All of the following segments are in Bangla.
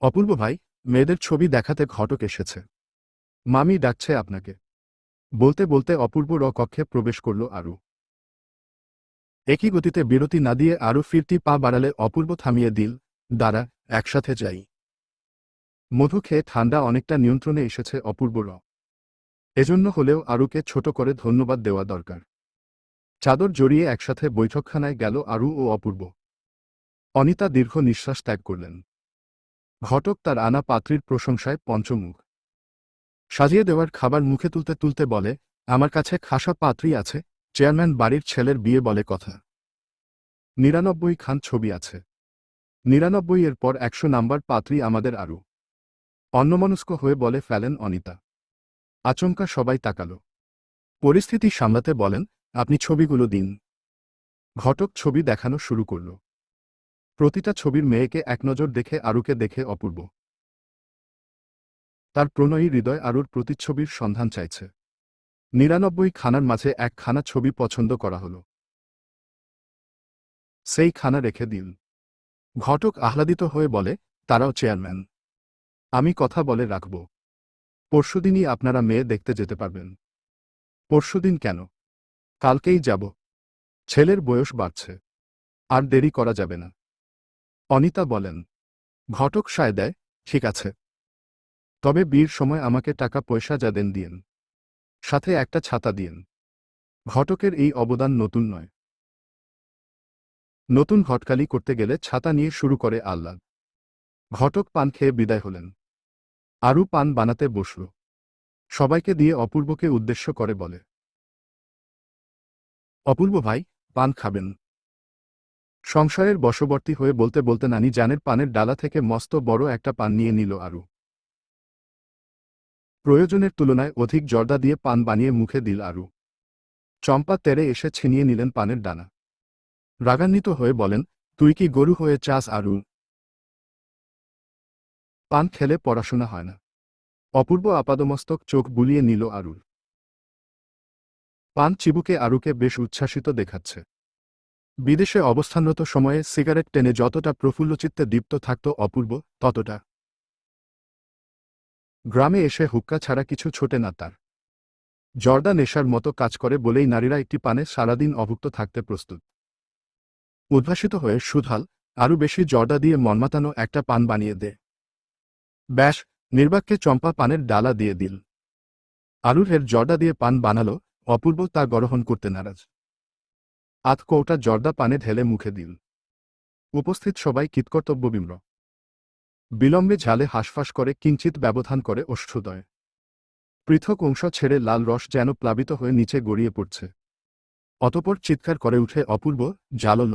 অপূর্ব ভাই, মেয়েদের ছবি দেখাতে ঘটক এসেছে। মামি ডাকছে আপনাকে। বলতে বলতে অপূর্ব র কক্ষে প্রবেশ করল আরু। একই গতিতে বিরতি না দিয়ে আরও ফিরতি পা বাড়ালে অপূর্ব থামিয়ে দিল, দাঁড়া, একসাথে যাই। মধু খেয়ে ঠান্ডা অনেকটা নিয়ন্ত্রণে এসেছে অপূর্ব র। এজন্য হলেও আরুকে ছোট করে ধন্যবাদ দেওয়া দরকার। চাদর জড়িয়ে একসাথে বৈঠকখানায় গেল আরু ও অপূর্ব। অনিতা দীর্ঘ নিঃশ্বাস ত্যাগ করলেন। ঘটক তার আনা পাত্রীর প্রশংসায় পঞ্চমুখ। সাজিয়ে দেওয়ার খাবার মুখে তুলতে তুলতে বলে, আমার কাছে খাসা পাত্রী আছে, চেয়ারম্যান বাড়ির ছেলের বিয়ে বলে কথা। নিরানব্বই খান ছবি আছে। নিরানব্বই এর পর একশো নাম্বার পাত্রী আমাদের আরও। অন্যমনস্ক হয়ে বলে ফেলেন অনিতা। আচমকা সবাই তাকাল। পরিস্থিতি সামলাতে বলেন, আপনি ছবিগুলো দিন। ঘটক ছবি দেখানো শুরু করল। প্রতিটা ছবির মেয়েকে এক নজর দেখে আরুকে দেখে অপূর্ব। তার প্রণয়ী হৃদয় আরুর প্রতিচ্ছবির সন্ধান চাইছে। নিরানব্বই খানার মাঝে এক খানা ছবি পছন্দ করা হল। সেই খানা রেখে দিল। ঘটক আহ্লাদিত হয়ে বলে, তারাও চেয়ারম্যান। আমি কথা বলে রাখব। পরশুদিনই আপনারা মেয়ে দেখতে যেতে পারবেন। পরশুদিন কেন? কালকেই যাব। ছেলের বয়স বাড়ছে। আর দেরি করা যাবে না। অনিতা বলেন, ঘটক সায় দেয়, ঠিক আছে। তবে বিয়ের সময় আমাকে টাকা পয়সা যা দেন দিয়েন। সাথে একটা ছাতা দিয়েন। ঘটকের এই অবদান নতুন নয়। নতুন ঘটকালি করতে গেলে ছাতা নিয়ে শুরু করে আহ্লাদ। ঘটক পান খেয়ে বিদায় হলেন। আরও পান বানাতে বসল। সবাইকে দিয়ে অপূর্বকে উদ্দেশ্য করে বলে, অপূর্ব ভাই, পান খাবেন। সংসারের বশবর্তী হয়ে বলতে বলতে নানি জানের পানের ডালা থেকে মস্ত বড় একটা পান নিয়ে নিল আরু। প্রয়োজনের তুলনায় অধিক জর্দা দিয়ে পান বানিয়ে মুখে দিল আরু। চম্পা তেরে এসে ছিনিয়ে নিলেন পানের ডানা। রাগান্বিত হয়ে বলেন, তুই কি গরু হয়ে চাস আরু? পান খেলে পড়াশোনা হয় না। অপূর্ব আপাদমস্তক চোখ বুলিয়ে নিল আরুর। পান চিবুকে আরুকে বেশ উচ্ছ্বাসিত দেখাচ্ছে। বিদেশে অবস্থানরত সময়ে সিগারেট টেনে যতটা প্রফুল্লচিত্তে দীপ্ত থাকত অপূর্ব, ততটা। গ্রামে এসে হুক্কা ছাড়া কিছু ছোটে না তার। জর্দা নেশার মতো কাজ করে বলেই নারীরা একটি পানে সারাদিন অভুক্ত থাকতে প্রস্তুত। উদ্ভাসিত হয়ে সুধাল আরও বেশি জর্দা দিয়ে মনমাতানো একটা পান বানিয়ে দে। ব্যাস, নির্বাককে চম্পা পানের ডালা দিয়ে দিল। আলুরের জর্দা দিয়ে পান বানালো, অপূর্ব তা গ্রহণ করতে নারাজ। আধ কৌটা জর্দা পানে ঢেলে মুখে দিল। উপস্থিত সবাই কৃতকর্তব্যবিম্র বিলম্বে ঝালে হাঁসফাঁস করে কিঞ্চিত ব্যবধান করে অষ্ঠুদয় পৃথক অংশ ছেড়ে লাল রস যেন প্লাবিত হয়ে নিচে গড়িয়ে পড়ছে। অতপর চিৎকার করে উঠে অপূর্ব জ্বালল।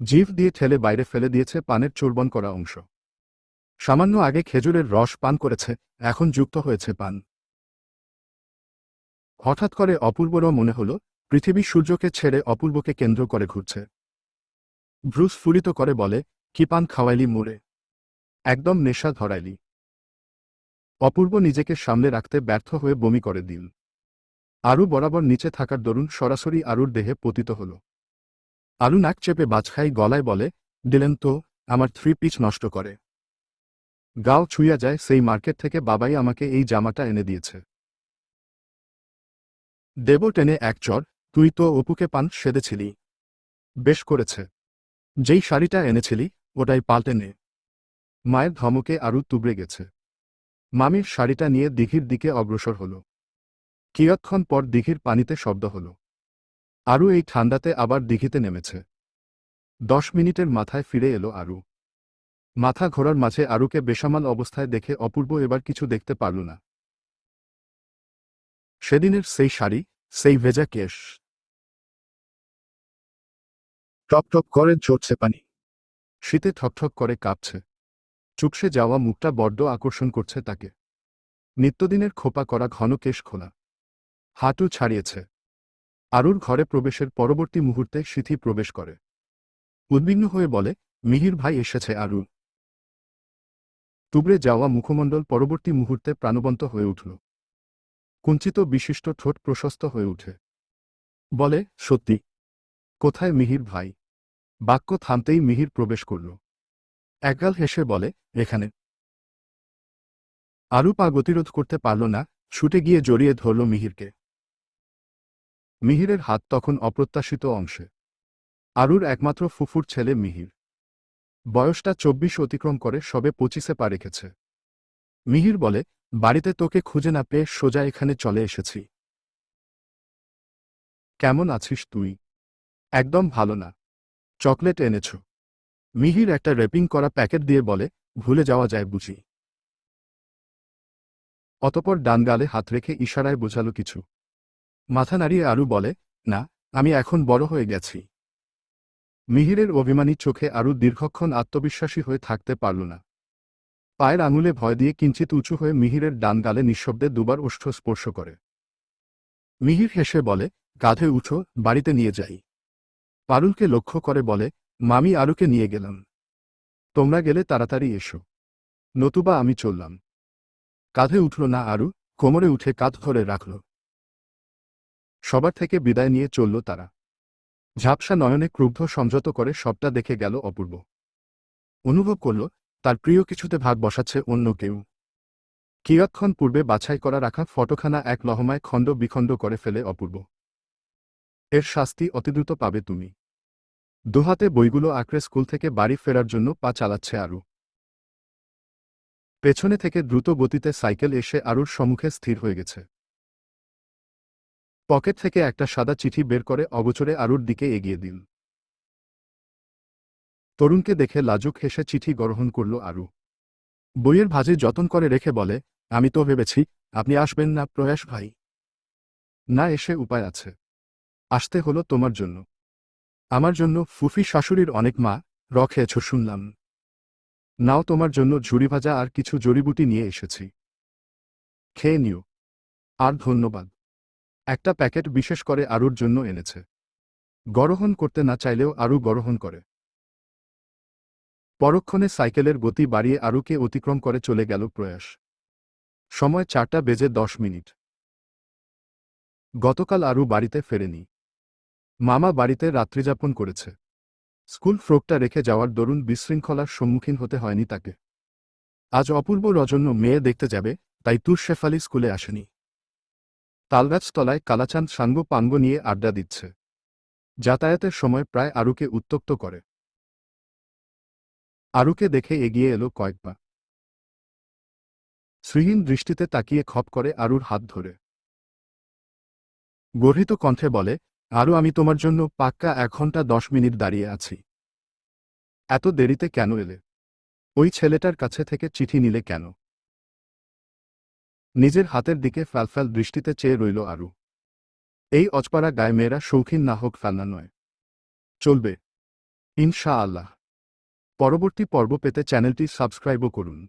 জিভ দিয়ে ঠেলে বাইরে ফেলে দিয়েছে পানের চুরবন করা অংশ। সামান্য আগে খেজুরের রস পান করেছে, এখন যুক্ত হয়েছে পান। হঠাৎ করে অপূর্বরও মনে হল পৃথিবী সূর্যকে ছেড়ে অপূর্বকে কেন্দ্র করে ঘুরছে। ভ্রুস ফুরিত করে বলে, কি পান খাওয়াইলি মুড়ে একদম নেশা ধরাইলি। অপূর্ব নিজেকে সামলে রাখতে ব্যর্থ হয়ে বমি করে দিল। আরু বরাবর নিচে থাকার দরুন সরাসরি আরুর দেহে পতিত হল। আরু নাক চেপে বাজখাই গলায় বলে, দিলেন তো, আমার থ্রি পিচ নষ্ট করে। গাও ছুঁয়া যায় সেই মার্কেট থেকে বাবাই আমাকে এই জামাটা এনে দিয়েছে। দেব টেনে এক চর তুই তো অপুকে পান, সেদেছিলি। বেশ করেছে। যেই শাড়িটা এনেছিলি, ওটাই পাল্টে নে। মায়ের ধমকে আরও তুবড়ে গেছে। মামির শাড়িটা নিয়ে দিঘির দিকে অগ্রসর হল। কিয়ৎক্ষণ পর দিঘির পানিতে শব্দ হল। আরও এই ঠান্ডাতে আবার দিঘিতে নেমেছে। দশ মিনিটের মাথায় ফিরে এলো আরু। মাথা ঘোরার মাঝে আরুকে বেসামাল অবস্থায় দেখে অপূর্ব এবার কিছু দেখতে পারল না। সেদিনের সেই শাড়ি, সেই ভেজা কেশ। টপ টপ করে ঝরছে পানি। শীতে ঠকঠক করে কাঁপছে। চুপসে যাওয়া মুখটা বড্ড আকর্ষণ করছে তাকে। নিত্যদিনের খোপা করা ঘন কেশ খোলা। হাঁটু ছাড়িয়েছে। আরুর ঘরে প্রবেশের পরবর্তী মুহূর্তে সিথি প্রবেশ করে। উদ্বিগ্ন হয়ে বলে, মিহির ভাই এসেছে, আরু। তুবড়ে যাওয়া মুখমণ্ডল পরবর্তী মুহূর্তে প্রাণবন্ত হয়ে উঠল। কুঞ্চিত বিশিষ্ট ঠোঁট প্রশস্ত হয়ে উঠে বলে, সত্যি। কোথায় মিহির ভাই? বাক্য থামতেই মিহির প্রবেশ করল। একগাল হেসে বলে, এখানে। আরু পা গতিরোধ করতে পারল না, ছুটে গিয়ে জড়িয়ে ধরল মিহিরকে। মিহিরের হাত তখন অপ্রত্যাশিত অংশে। আরুর একমাত্র ফুফুর ছেলে মিহির। বয়সটা চব্বিশ অতিক্রম করে সবে পঁচিশে পা রেখেছে। মিহির বলে, বাড়িতে তোকে খুঁজে না পেয়ে সোজা এখানে চলে এসেছি। কেমন আছিস তুই? একদম ভালো না। চকলেট এনেছ। মিহির একটা র্যাপিং করা প্যাকেট দিয়ে বলে, ভুলে যাওয়া যায় বুঝি। অতপর ডান গালে হাত রেখে ইশারায় বোঝালো কিছু। মাথা নাড়িয়ে আরু বলে, না, আমি এখন বড় হয়ে গেছি। মিহিরের অভিমানী চোখে আরু দীর্ঘক্ষণ আত্মবিশ্বাসী হয়ে থাকতে পারল না। পায়ের আঙুলে ভয় দিয়ে কিঞ্চিত উঁচু হয়ে মিহিরের ডান গালে নিঃশব্দে দুবার ওষ্ঠ স্পর্শ করে। মিহির হেসে বলে কাঁধে উঠো, বাড়িতে নিয়ে যাই। পারুলকে লক্ষ্য করে বলে, মামি আরুকে নিয়ে গেলাম। তোমরা গেলে তাড়াতাড়ি এসো। নতুবা আমি চললাম। কাঁধে উঠল না আরু, কোমরে উঠে কাঁধ ধরে রাখল। সবার থেকে বিদায় নিয়ে চলল তারা। ঝাপসা নয়নে ক্রুব্ধ সংযত করে সবটা দেখে গেল অপূর্ব। অনুভব করল, তার প্রিয় কিছুতে ভাগ বসাচ্ছে অন্য কেউ। কিয়ৎক্ষণ পূর্বে বাছাই করা রাখা ফটোখানা এক লহমায় খণ্ড বিখণ্ড করে ফেলে অপূর্ব। এর শাস্তি অতিদ্রুত পাবে তুমি। দুহাতে বইগুলো আঁকড়ে স্কুল থেকে বাড়ি ফেরার জন্য পা চালাচ্ছে আরু। পেছনে থেকে দ্রুত গতিতে সাইকেল এসে আরুর সম্মুখে স্থির হয়ে গেছে। পকেট থেকে একটা সাদা চিঠি বের করে অগোচরে আরুর দিকে এগিয়ে দিল। তরুণকে দেখে লাজুক হেসে চিঠি গ্রহণ করল আরু। বইয়ের ভাজে যতন করে রেখে বলে, আমি তো ভেবেছি আপনি আসবেন না প্রয়াস ভাই। না এসে উপায় আছে। আসতে হলো তোমার জন্য। আমার জন্য ফুফি শাশুড়ির অনেক মা র খেয়েছ শুনলাম। নাও তোমার জন্য ঝুড়ি ভাজা আর কিছু জড়িবুটি নিয়ে এসেছি। খেয়ে নিও। আর ধন্যবাদ। একটা প্যাকেট বিশেষ করে আরুর জন্য এনেছে। গরহণ করতে না চাইলেও আরু গরহণ করে। পরক্ষণে সাইকেলের গতি বাড়িয়ে আরুকে অতিক্রম করে চলে গেল প্রয়াস। সময় চারটা বেজে দশ মিনিট। গতকাল আরু বাড়িতে ফেরেনি। মামা বাড়িতে রাত্রিযাপন করেছে। স্কুল ফ্রকটা রেখে যাওয়ার দরুন বিশৃঙ্খলার সম্মুখীন হতে হয়নি তাকে। আজ অপূর্ব রজন্য মেয়ে দেখতে যাবে, তাই তুর শেফালি স্কুলে আসেনি। তালগাছতলায় কালাচাঁদ সাঙ্গ পাঙ্গ নিয়ে আড্ডা দিচ্ছে। যাতায়াতের সময় প্রায় আরুকে উত্তক্ত করে। আরুকে দেখে এগিয়ে এলো কয়েকবার শ্রীহীন দৃষ্টিতে তাকিয়ে খপ করে আরুর হাত ধরে। গর্হিত কণ্ঠে বলে আরও আমি তোমার জন্য পাক্কা এক ঘণ্টা দশ মিনিট দাঁড়িয়ে আছি। এত দেরিতে কেন এলে? ওই ছেলেটার কাছে থেকে চিঠি নিলে কেন? নিজের হাতের দিকে ফ্যালফ্যাল দৃষ্টিতে চেয়ে রইল আরু। এই অজপাড়া গায়ে মেয়েরা শৌখিন না হোক ফেলনা নয়। চলবে। ইনশা আল্লাহ পরবর্তী পর্ব পেতে চ্যানেলটি সাবস্ক্রাইবও করুন।